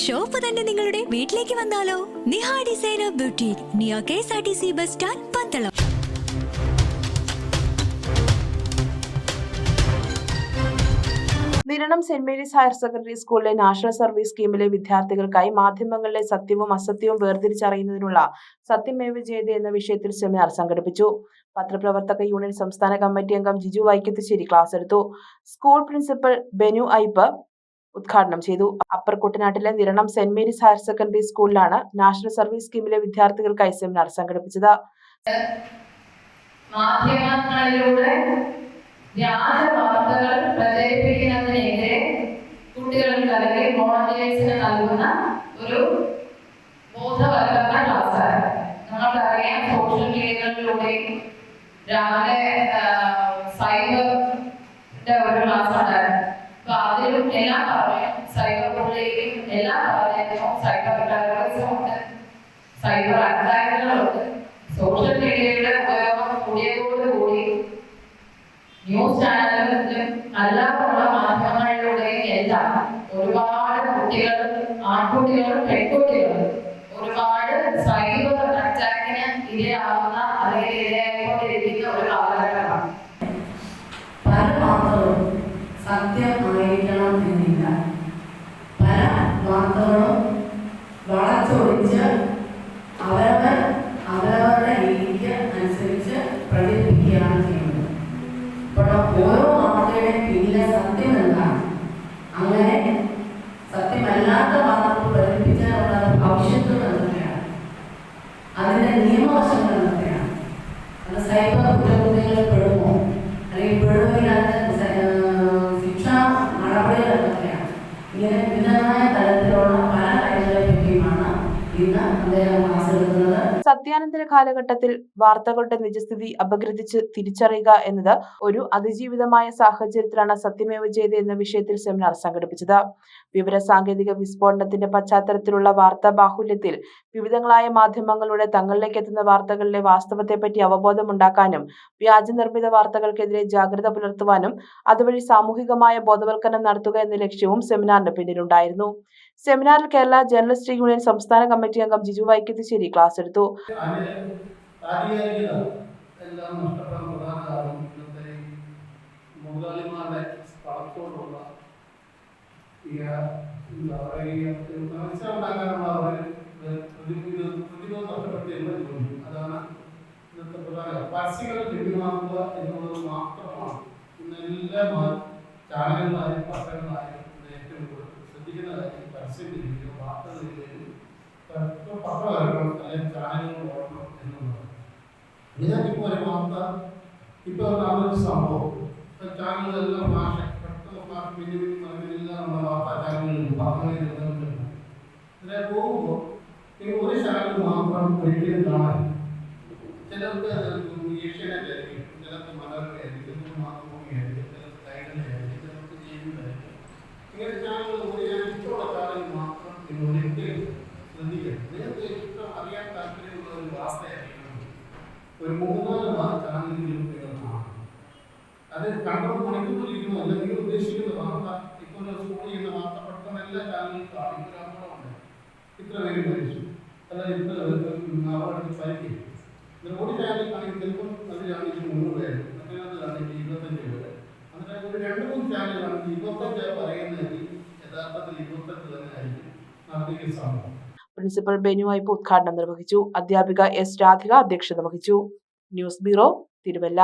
Shop തന്നെ നിങ്ങളുടെ വീട്ടിലേക്ക് വന്നാലോ? നിഹ ഡിസൈനർ ബ്യൂട്ടി നിയ K S R T C bus stand Pandalam. Niranam Saint Mary's higher secondary സ്കൂളിലെ നാഷണൽ സർവീസ് സ്കീമിലെ വിദ്യാർത്ഥികൾക്കായി മാധ്യമങ്ങളിലെ സത്യവും അസത്യവും വേർതിരിച്ചറിയുന്നതിനുള്ള സത്യമേവ ജയത എന്ന വിഷയത്തിൽ സെമിനാർ സംഘടിപ്പിച്ചു. പത്രപ്രവർത്തക യൂണിയൻ സംസ്ഥാന കമ്മിറ്റി അംഗം ജിജു വൈക്കത്തുശ്ശേരി ക്ലാസ് എടുത്തു. സ്കൂൾ പ്രിൻസിപ്പൽ ബെനു ഐപ്പ് ഉദ്ഘാടനം ചെയ്തു. അപ്പർ കുട്ടനാട്ടിലെ Niranam Saint Mary's higher secondary സ്കൂളിലാണ് നാഷണൽ സർവീസ് സ്കീമിലെ വിദ്യാർത്ഥികൾക്കായി സെമിനാർ സംഘടിപ്പിച്ചത്. മാധ്യമങ്ങളിലൂടെ ഒരു ബോധവൽക്കരണ സോഷ്യൽ മീഡിയകളിലൂടെ രാവിലെ ഒരു ക്ലാസ് ഉണ്ടായിരുന്നു എല്ലാം പറയും സൈബർ ബുള്ളിയും എല്ലാം പറയുന്നു സൈബർ ടെററിസം ഉണ്ട് സൈബർ അറ്റാക്കുകളുണ്ട്. സോഷ്യൽ മീഡിയയുടെ ഉപയോഗം കൂടിയതോടുകൂടി ന്യൂസ് ചാനലുകളിലും അല്ലാതുള്ള മാധ്യമങ്ങളിലൂടെയും എല്ലാം ഒരുപാട് കുട്ടികളും ആൺകുട്ടികളും പെൺകുട്ടികളും ഒരുപാട് സൈബർ അറ്റാക്കിന് ഇരയാവുന്ന അല്ലെങ്കിൽ ഇരയായിക്കൊണ്ടിരിക്കുന്ന ഒരു കാലഘട്ടമാണ്. പല വാർത്തകളും എന്തൊക്കെയാണ് അത് സൈബർ കുറ്റകൃത്യങ്ങളിൽ പെടുമോ അല്ലെങ്കിൽ പെടുമെങ്കിൽ ശിക്ഷ നടപടികളൊക്കെയാണ് ഇങ്ങനെ വിവിധമായ തരത്തിലുള്ള പല കാര്യങ്ങളെ പറ്റിയുമാണ് ഇന്ന് അദ്ദേഹം ക്ലാസ് സത്യാനന്തര കാലഘട്ടത്തിൽ വാർത്തകളുടെ നിജസ്ഥിതി അപഗ്രഥിച്ച് തിരിച്ചറിയുക എന്നത് ഒരു അതിജീവിതമായ സാഹചര്യത്തിലാണ് സത്യമേവ ജയത എന്ന വിഷയത്തിൽ സെമിനാർ സംഘടിപ്പിച്ചത്. വിവര സാങ്കേതിക വിസ്ഫോടനത്തിന്റെ പശ്ചാത്തലത്തിലുള്ള വാർത്താ ബാഹുല്യത്തിൽ വിവിധങ്ങളായ മാധ്യമങ്ങളുടെ തങ്ങളിലേക്ക് എത്തുന്ന വാർത്തകളിലെ വാസ്തവത്തെപ്പറ്റി അവബോധമുണ്ടാക്കാനും വ്യാജ നിർമ്മിത വാർത്തകൾക്കെതിരെ ജാഗ്രത പുലർത്തുവാനും അതുവഴി സാമൂഹികമായ ബോധവൽക്കരണം നടത്തുക എന്ന ലക്ഷ്യവും സെമിനാറിന് പിന്നിലുണ്ടായിരുന്നു. സെമിനാറിൽ കേരള ജേർണലിസ്റ്റ് യൂണിയൻ സംസ്ഥാന കമ്മിറ്റി അംഗം ജിജു വൈക്കത്തിശ്ശേരി ക്ലാസ് എടുത്തു. എല്ലാം മുതലാളിമാരുടെ പണത്തോടുള്ള പ്രതിരോധം അതാണ് ഇന്നത്തെ മാത്രമാണ് ഇപ്പോൾ സംഭവം. ചാനലുകളെല്ലാം ഭാഷ പെട്ടെന്ന് പിന്നെ അങ്ങനെയെല്ലാം നമ്മുടെ വാർത്താ ചാനലുകളിൽ പത്രങ്ങളിൽ നിലനിൽക്കുന്നു ഇതിനെ പോകുമ്പോൾ ഈ ഒരു ചാനൽ മാത്രം ഒരിക്കലും കാണാൻ ചിലർക്ക് ഏഷ്യാനെറ്റ് ആയിരിക്കും ചിലർക്ക് മനോരമ ആയിരിക്കും ചിലർക്ക് മാതൃഭൂമി ആയിരിക്കും ചിലർക്ക് കൈരളി ആയിരിക്കും ചിലർക്ക് ജീവിതമായിരിക്കും ഇങ്ങനെ ചാനലുകൾ ഒരു ഞാൻ ഇഷ്ടമുള്ള ചാനൽ മാത്രം നിങ്ങൾ ഒരിക്കലും ശ്രദ്ധിക്കണം നിങ്ങൾക്ക് ഇഷ്ടം അറിയാൻ താല്പര്യമുള്ള ഒരു വാർത്തയായിരിക്കണം ഒരു മൂന്നാല് നാല് ചാനലുകളും നിങ്ങൾ കാണണം അത് കണ്ടത് മണിക്കൂറിലിരിക്കുന്നു അല്ല നിങ്ങൾ ഉദ്ദേശിക്കുന്ന വാർത്ത എല്ലാ ഫാമിലി കാണും ഇത്ര അപകടമുണ്ട് ഇത്ര പേര് മരിച്ചു. അല്ലെങ്കിൽ ഇത്ര അപകടത്തിൽ പരിക്കും. ഒരു ചാനലിൽ കാണിക്കും ചിലപ്പം അതിലാണെങ്കിൽ മുന്നൂറ് പേര്. മറ്റേതിലാണെങ്കിൽ ഇരുപത്തഞ്ച് പേര്. അങ്ങനെ ഒരു രണ്ട് മൂന്ന് ചാനലുകളാണെങ്കിൽ ഇരുപത്തഞ്ച് പറയുന്നതെങ്കിൽ യഥാർത്ഥത്തിൽ ഇരുപത്തെട്ട് തന്നെ ആയിരിക്കും. നടത്തിയ സംഭവം പ്രിൻസിപ്പൽ ബെനു വായ്പ ഉദ്ഘാടനം നിർവഹിച്ചു. അധ്യാപിക എസ് രാധിക അധ്യക്ഷത വഹിച്ചു. News bureau Thiruvalla.